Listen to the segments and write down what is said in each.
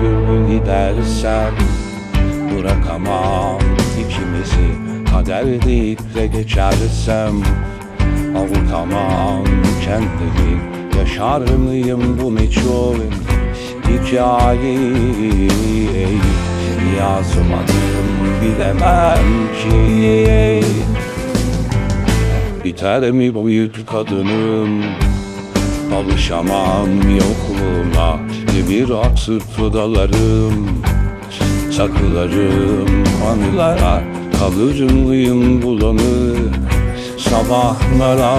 Gün gidersem Bırakamam ikimizi. Kader deyip de geçersem Avutamam kendimi. Yaşar mıyım bu meçhul hikayeyi. Yazmadım bilemem ki. Biter mi bu yük kadınım Alışamam yokluğuna. Bir absürt dalarım Takılarım anılara Kalırım bulanık Sabahlara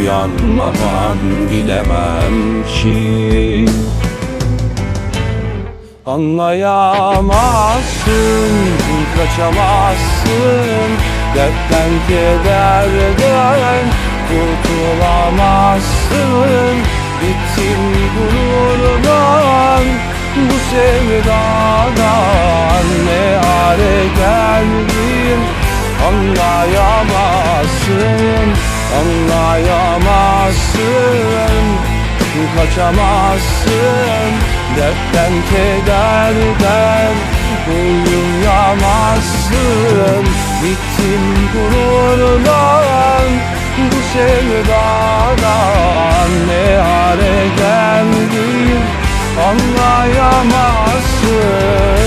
Uyanmadan bilemem ki Anlayamazsın, kaçamazsın. Dertten kederden kurtulamazsın Bittim gururdan, bu sevdadan Ne hale geldim anlayamazsın Anlayamazsın. Kaçamazsın. Dertten kederden Uyuyamazsın. Bittim gururdan sevdadan Ne hale geldim Anlayamazsın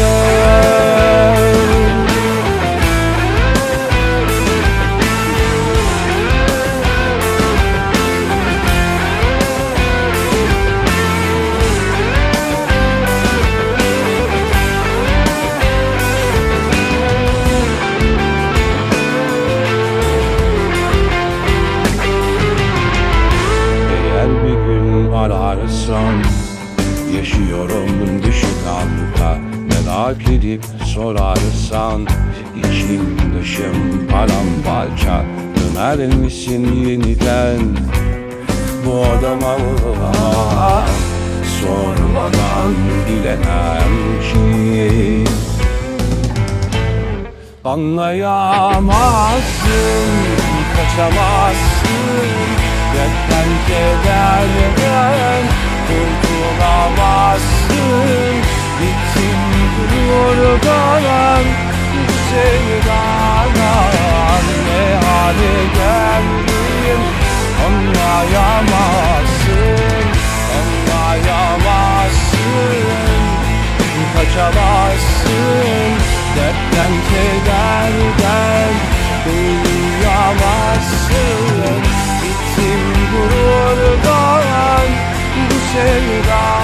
ararsan Yaşıyorum düşük anda Merak edip sorarsan içim dışım paramparça. Döner misin yeniden? Bu adama Sormadan bilemem ki. Anlayamazsın, kaçamazsın. Dertten kederden bu